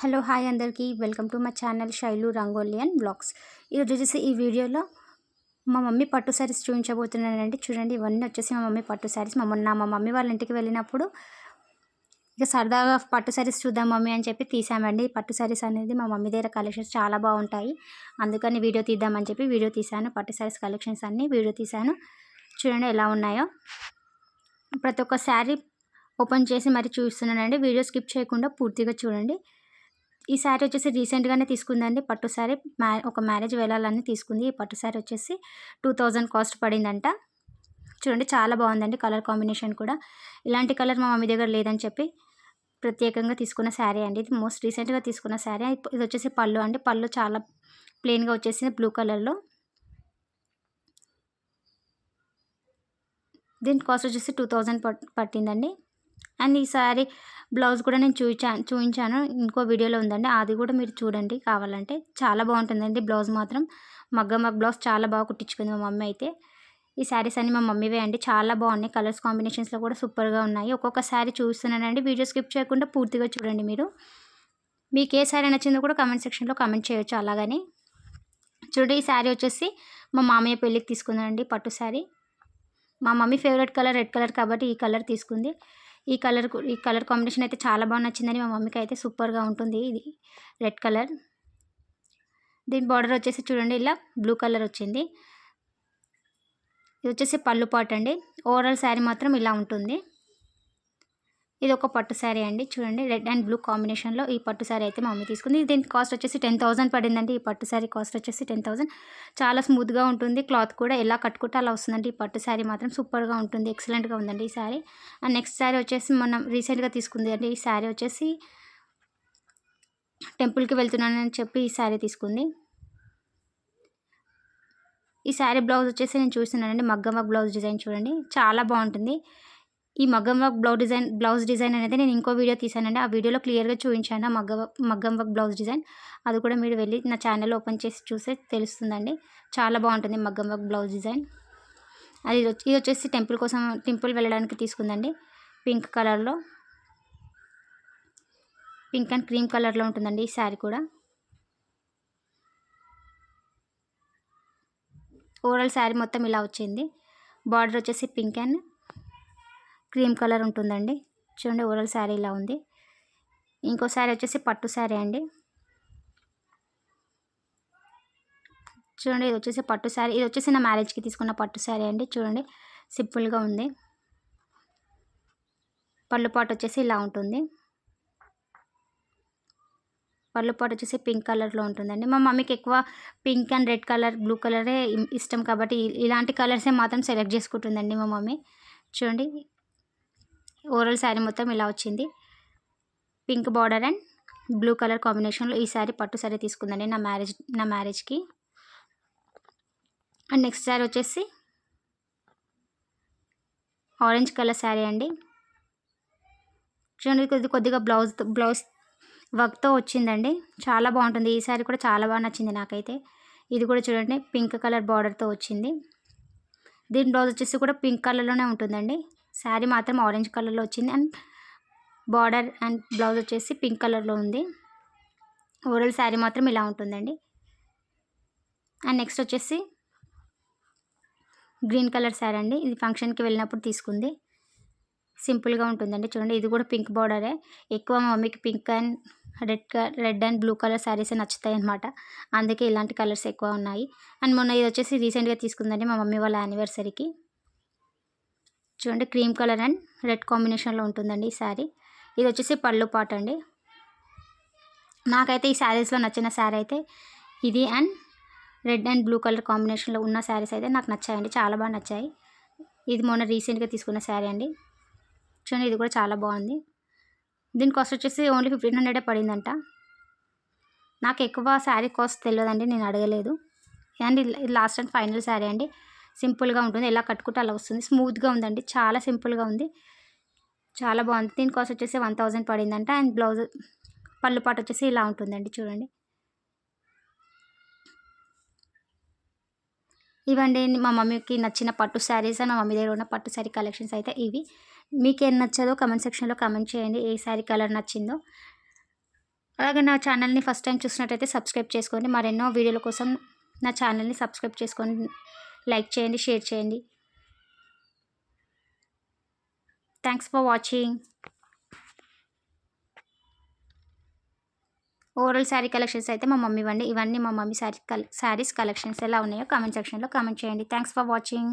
Hello hi అందరికీ. Welcome to my channel Shailu rangoli and blogs. ఈరోజు వచ్చేసి ఈ వీడియోలో మా మమ్మీ పట్టు శారీస్ చూపించబోతున్నానండి. చూడండి ఇవన్నీ వచ్చేసి మా మమ్మీ పట్టు శారీస్. మా మొన్న మా మమ్మీ వాళ్ళ ఇంటికి వెళ్ళినప్పుడు ఇక సరదాగా పట్టు శారీస్ చూద్దాం మమ్మీ అని చెప్పి తీసామండి. పట్టు శారీస్ అనేది మా మమ్మీ దగ్గర కలెక్షన్స్ చాలా బాగుంటాయి. అందుకని వీడియో తీద్దామని చెప్పి వీడియో తీశాను. పట్టు శారీస్ కలెక్షన్స్ అన్నీ వీడియో తీశాను. చూడండి ఎలా ఉన్నాయో. ప్రతి ఒక్క శారీ ఓపెన్ చేసి మరి చూస్తున్నానండి. వీడియో స్కిప్ చేయకుండా పూర్తిగా చూడండి. ఈ శారీ వచ్చేసి రీసెంట్గానే తీసుకుందండి. పట్టు శారీ మ్యా ఒక మ్యారేజ్ వెళ్ళాలని తీసుకుంది. ఈ పట్టు శారీ వచ్చేసి టూ థౌజండ్ కాస్ట్ పడిందంట. చూడండి చాలా బాగుందండి కలర్ కాంబినేషన్ కూడా. ఇలాంటి కలర్ మా మమ్మీ దగ్గర లేదని చెప్పి ప్రత్యేకంగా తీసుకున్న శారీ అండి. ఇది మోస్ట్ రీసెంట్గా తీసుకున్న శారీ. ఇది వచ్చేసి పళ్ళు అండి. పళ్ళు చాలా ప్లెయిన్గా వచ్చేసింది బ్లూ కలర్లో దీని కాస్ట్ వచ్చేసి టూ థౌజండ్ పట్టిందండి. అండ్ ఈ సారీ బ్లౌజ్ కూడా నేను చూపించాను చూపించాను ఇంకో వీడియోలో ఉందండి. అది కూడా మీరు చూడండి. కావాలంటే చాలా బాగుంటుందండి బ్లౌజ్ మాత్రం. మగ్గ మగ్గ బ్లౌజ్ చాలా బాగా కుట్టించుకుంది మా మమ్మీ అయితే. ఈ శారీస్ అన్ని మా మమ్మీవే అండి. చాలా బాగున్నాయి. కలర్స్ కాంబినేషన్స్లో కూడా సూపర్గా ఉన్నాయి. ఒక్కొక్క శారీ చూస్తున్నానండి. వీడియో స్కిప్ చేయకుండా పూర్తిగా చూడండి మీరు. మీకు ఏ శారీ నచ్చిందో కూడా కమెంట్ సెక్షన్లో కమెంట్ చేయొచ్చు. అలాగని చూడండి ఈ శారీ వచ్చేసి మా మామయ్య పెళ్ళికి తీసుకున్నానండి పట్టు శారీ. మా mummy favourite colour red colour కాబట్టి ఈ కలర్ తీసుకుంది. ఈ కలర్ ఈ కలర్ కాంబినేషన్ అయితే చాలా బాగా నచ్చిందని మా మమ్మీకి అయితే సూపర్గా ఉంటుంది. ఇది రెడ్ కలర్. దీని బార్డర్ వచ్చేసి చూడండి ఇలా బ్లూ కలర్ వచ్చింది. ఇది వచ్చేసి పళ్ళు పాట్ అండి. ఓవరాల్ శారీ మాత్రం ఇలా ఉంటుంది. ఇది ఒక పట్టు శారీ అండి. చూడండి రెడ్ అండ్ బ్లూ కాంబినేషన్లో ఈ పట్టు శారీ అయితే మమ్మీ తీసుకుంది. దీని కాస్ట్ వచ్చేసి టెన్ థౌసండ్ పడిందండి. ఈ పట్టు శారీ కాస్ట్ వచ్చేసి టెన్ థౌసండ్. చాలా స్మూత్గా ఉంటుంది. క్లాత్ కూడా ఎలా కట్టుకుంటే అలా వస్తుందండి. ఈ పట్టు శారీ మాత్రం సూపర్గా ఉంటుంది. ఎక్సలెంట్గా ఉందండి ఈ శారీ. అండ్ నెక్స్ట్ శారీ వచ్చేసి మనం రీసెంట్గా తీసుకుంది అండి. ఈ శారీ వచ్చేసి టెంపుల్కి వెళ్తున్నానని చెప్పి ఈ శారీ తీసుకుంది. ఈ శారీ బ్లౌజ్ వచ్చేసి నేను చూస్తున్నానండి. మగ్గం వర్క్ బ్లౌజ్ డిజైన్ చూడండి. చాలా బాగుంటుంది. ఈ మగ్గం work blouse design blouse design అనేది నేను ఇంకో వీడియో తీసానండి ఆ వీడియోలో క్లియర్గా చూపించాను ఆ మగ్గ మగ్గం వర్క్ బ్లౌజ్ డిజైన్. అది కూడా మీరు వెళ్ళి నా ఛానల్ ఓపెన్ చేసి చూస్తే తెలుస్తుందండి. చాలా బాగుంటుంది మగ్గం వర్క్ బ్లౌజ్ డిజైన్. అది ఇది వచ్చేసి టెంపుల్ కోసం టెంపుల్ వెళ్ళడానికి తీసుకుందండి. పింక్ కలర్లో. పింక్ అండ్ క్రీమ్ కలర్లో ఉంటుందండి ఈ శారీ కూడా. ఓవరాల్ శారీ మొత్తం ఇలా వచ్చింది. బార్డర్ వచ్చేసి పింక్ అండ్ క్రీమ్ కలర్ ఉంటుందండి. చూడండి ఓవరాల్ శారీ ఇలా ఉంది. ఇంకో శారీ వచ్చేసి పట్టు శారీ అండి. చూడండి ఇది వచ్చేసి పట్టు శారీ. ఇది వచ్చేసి నా మ్యారేజ్కి తీసుకున్న పట్టు శారీ అండి. చూడండి సింపుల్గా ఉంది. పళ్ళు పాటు వచ్చేసి ఇలా ఉంటుంది. పళ్ళు పాటు వచ్చేసి పింక్ కలర్లో ఉంటుందండి. మా మమ్మీకి ఎక్కువ pink and red colour blue కలరే ఇష్టం కాబట్టి ఇలాంటి కలర్సే మాత్రం సెలెక్ట్ చేసుకుంటుందండి మా మమ్మీ. చూడండి ఓవరాల్ శారీ మొత్తం ఇలా వచ్చింది. Pink border and blue colour కాంబినేషన్లో ఈ శారీ పట్టు శారీ తీసుకుందండి నా మ్యారేజ్ నా మ్యారేజ్కి. అండ్ నెక్స్ట్ శారీ వచ్చేసి ఆరెంజ్ కలర్ శారీ అండి. చూడండి కొద్ది కొద్దిగా బ్లౌజ్ బ్లౌజ్ వర్క్తో వచ్చిందండి. చాలా బాగుంటుంది. ఈ శారీ కూడా చాలా బాగా నచ్చింది నాకైతే. ఇది కూడా చూడండి పింక్ కలర్ బార్డర్తో వచ్చింది. దీని బ్లౌజ్ వచ్చేసి కూడా పింక్ కలర్లోనే ఉంటుందండి. శారీ మాత్రం ఆరెంజ్ కలర్లో వచ్చింది. అండ్ బార్డర్ అండ్ బ్లౌజ్ వచ్చేసి పింక్ కలర్లో ఉంది. ఓవరాల్ శారీ మాత్రం ఇలా ఉంటుందండి. అండ్ నెక్స్ట్ వచ్చేసి గ్రీన్ కలర్ శారీ అండి. ఇది ఫంక్షన్కి వెళ్ళినప్పుడు తీసుకుంది. సింపుల్గా ఉంటుందండి. చూడండి ఇది కూడా పింక్ బార్డరే. ఎక్కువ మా మమ్మీకి pink and red red and blue colour శారీసే నచ్చుతాయి అనమాట అందుకే ఇలాంటి కలర్స్ ఎక్కువ ఉన్నాయి. అండ్ మొన్న ఇది వచ్చేసి రీసెంట్గా తీసుకుందండి మా మమ్మీ వాళ్ళ యానివర్సరీకి. చూడండి క్రీమ్ కలర్ అండ్ రెడ్ కాంబినేషన్లో ఉంటుందండి ఈ శారీ. ఇది వచ్చేసి పళ్ళు పాట అండి. నాకైతే ఈ శారీస్లో నచ్చిన శారీ అయితే ఇది and red and blue colour కాంబినేషన్లో ఉన్న శారీస్ అయితే నాకు నచ్చాయండి చాలా బాగా నచ్చాయి. ఇది మొన్న రీసెంట్గా తీసుకున్న శారీ అండి. చూడండి ఇది కూడా చాలా బాగుంది. దీని కాస్ట్ వచ్చేసి ఓన్లీ ఫిఫ్టీన్ హండ్రెడే పడిందంట. నాకు ఎక్కువ శారీ కాస్ట్ తెలియదండి నేను అడగలేదు. అండ్ ఇది లాస్ట్ అండ్ ఫైనల్ శారీ అండి. సింపుల్గా ఉంటుంది. ఎలా కట్టుకుంటే అలా వస్తుంది. స్మూత్గా ఉందండి. చాలా సింపుల్గా ఉంది. చాలా బాగుంది. దీని కాస్ట్ వచ్చేసి వన్ థౌజండ్ పడిందంట. అండ్ బ్లౌజ్ పళ్ళు పాటు వచ్చేసి ఇలా ఉంటుందండి. చూడండి. ఇవండి మా మమ్మీకి నచ్చిన పట్టు శారీస్. నా మమ్మీ దగ్గర ఉన్న పట్టు శారీ కలెక్షన్స్ అయితే ఇవి. మీకు ఏం నచ్చదో కమెంట్ సెక్షన్లో కమెంట్ చేయండి. ఏ శారీ కలర్ నచ్చిందో. అలాగే నా ఛానల్ని ఫస్ట్ టైం చూసినట్టయితే సబ్స్క్రైబ్ చేసుకోండి. మరెన్నో వీడియోల కోసం నా ఛానల్ని సబ్స్క్రైబ్ చేసుకోండి. లైక్ చేయండి షేర్ చేయండి. Thanks for watching overall sari collections అయితే మా మమ్మీ ఇవ్వండి. ఇవన్నీ మా మమ్మీ శారీ కల్ శారీస్ కలెక్షన్స్ ఎలా ఉన్నాయో కామెంట్ సెక్షన్లో కామెంట్ చేయండి. Thanks for watching